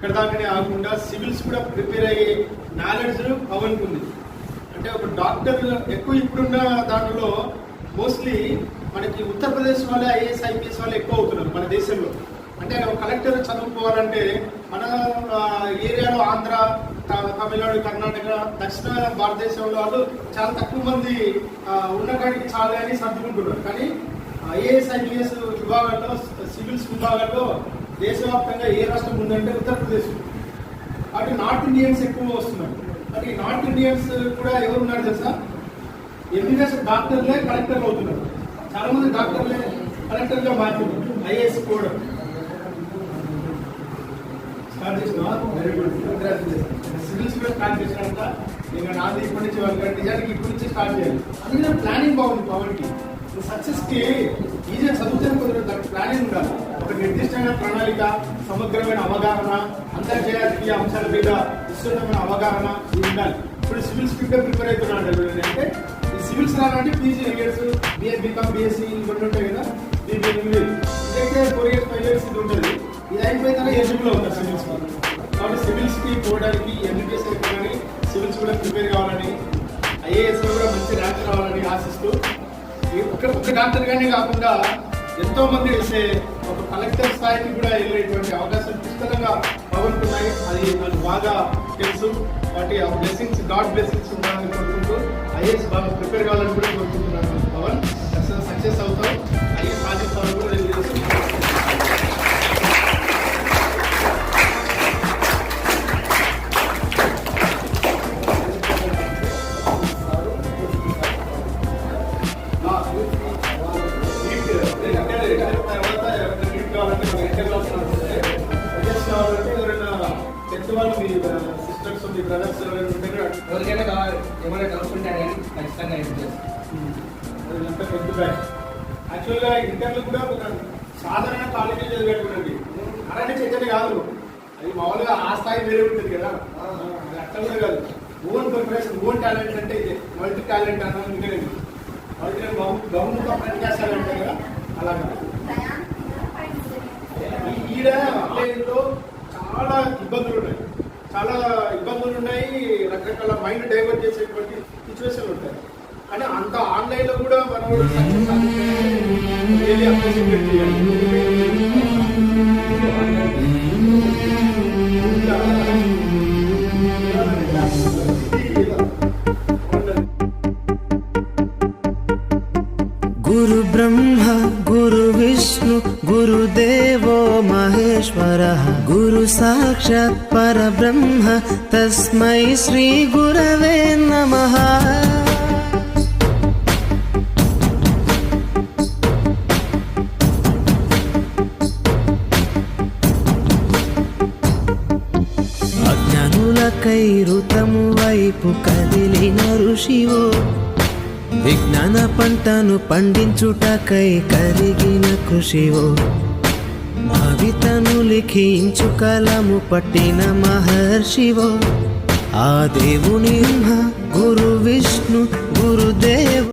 ఇక్కడ దాకానే ఆగకుండా సివిల్స్ కూడా ప్రిపేర్ అయ్యే నాలెడ్జ్ పవన్కి ఉంది. అంటే ఒక డాక్టర్ ఎక్కువ ఇప్పుడున్న దాంట్లో మోస్ట్లీ మనకి ఉత్తరప్రదేశ్ వాళ్ళే ఐఏఎస్ ఐపీఎస్ వాళ్ళు ఎక్కువ అవుతున్నారు మన దేశంలో. అంటే కలెక్టర్ చదువుకోవాలంటే మన ఏరియాలో ఆంధ్ర త- తమిళనాడు కర్ణాటక దక్షిణ భారతదేశంలో వాళ్ళు చాలా తక్కువ మంది ఉండడానికి చాలా అని సర్దుకుంటున్నారు. కానీ ఐఏఎస్ ఐపీఎస్ విభాగాల్లో సివిల్స్ విభాగాల్లో దేశవ్యాప్తంగా ఏ రాష్ట్రం ఉందంటే ఉత్తరప్రదేశ్. అటు నార్త్ ఇండియన్స్ ఎక్కువ వస్తున్నారు. మరి నార్త్ ఇండియన్స్ కూడా ఎవరు ఉన్నారు తెలుసా? ఎంబీబీఎస్ డాక్టర్లే కలెక్టర్లు అవుతున్నారు. చాలా మంది డాక్టర్లే కలెక్టర్గా మారుతున్నారు ఐఏఎస్ కూడా. స్టార్ట్ చేసినా వెరీ గుడ్ సివిల్స్ కూడా స్టార్ట్ చేసినాక ఇంకా నాది ఇప్పటి నుంచి వాళ్ళకి నిజానికి ఇప్పటి నుంచి స్టార్ట్ చేయాలి. అందుకనే ప్లానింగ్ బాగుంది పవన్కి సక్సెస్కి ఈజీగా చదివితే కొంచెం దానికి ప్లానింగ్ ఉండాలి. ఒక నిర్దిష్టమైన ప్రణాళిక సమగ్రమైన అవగాహన అంతర్జాతీయ అంశాల మీద విస్తృతమైన అవగాహన ఉండాలి. ఇప్పుడు సివిల్స్ ప్రిపేర్ ప్రిపేర్ అవుతున్నాడు అంటే ఈ సివిల్స్ రావాలంటే PG years BA BCom BSc ఇవన్నీ ఉంటాయి కదా బీబీ ఇదైతే ఫోర్ ఇయర్స్ ఫైవ్ ఇయర్స్ ఇది ఉంటుంది ఇది అయిపోయిన ఎలిజిబుల్ అవుతారు సివిల్స్ కాబట్టి సివిల్స్కి పోవడానికి ఎంబీబీఎస్ అయిపోయినని సివిల్స్ కూడా ప్రిపేర్ కావాలని ఐఏఎస్ కూడా మంచి ర్యాంక్ రావాలని ఆశిస్తూ ఒక ఒక డాక్టర్ గానే కాకుండా ఎంతో మంది వేసే ఒక కలెక్టర్ స్థాయికి కూడా వెళ్ళేటువంటి అవకాశం పుస్తకంగా పవన్కున్నాయి అది నాకు బాగా తెలుసు. వాటి ఆ బ్లెస్సింగ్స్ గాడ్ బ్లెస్సింగ్స్ ఉండాలని కోరుకుంటూ ఐఏఎస్ బాగా ప్రిపేర్ కావాలని కూడా కోరుకుంటున్నాను. పవన్ సక్సెస్ అవుతాం ఐఏఎస్ సాధిస్తామని కూడా బ్రదర్స్ ఎవరైనా ఉంటే ఎవరికైనా కావాలి. ఏమైనా డౌట్స్ ఉంటే అడగండి ఖచ్చితంగా హెల్ప్ చేస్తాను పెద్ద బ్యాచ్. యాక్చువల్గా ఇంటర్లో కూడా ఒక సాధారణ కాలేజీ చదివేటండి అలాంటి చర్చలు కాదు. అది మామూలుగా ఆ స్థాయి వేరే ఉంటుంది కదా. అది అట్లా కూడా కాదు. ఓన్ ప్రిపరేషన్ ఓన్ టాలెంట్ అంటే ఇది. మల్టీ టాలెంట్ అన్నది ఇంకా మల్టీ బహు బహుముఖ ప్రత్యాసాలు ఉంటాయి కదా అలాగా ఈ- ఈడ ఆన్లైన్లో చాలా ఇబ్బందులు ఉన్నాయి చాలా ప్రాబ్లములు ఉన్నాయి రకరకాల మైండ్ డైవర్ట్ చేసేటువంటి సిచ్యువేషన్లు ఉంటాయి. కానీ అంత ఆన్లైన్లో కూడా మనం రియల్లీ అప్రిషియేట్ గురు బ్రహ్మ గురు విష్ణు గురుదేవో మహేశ్వర గురు సాక్షాత్ పరబ్రహ్మ తస్మై శ్రీ గురవే నమః. అజ్ఞానులకై ఋతము వైపు కదిలిన ఋషివో విజ్ఞాన పంటను పండించుటకై కరిగిన కృషివో. కవితను లిఖించు కలము పట్టిన మహర్షివో. ఆ దేవుని గురు విష్ణు గురుదేవ్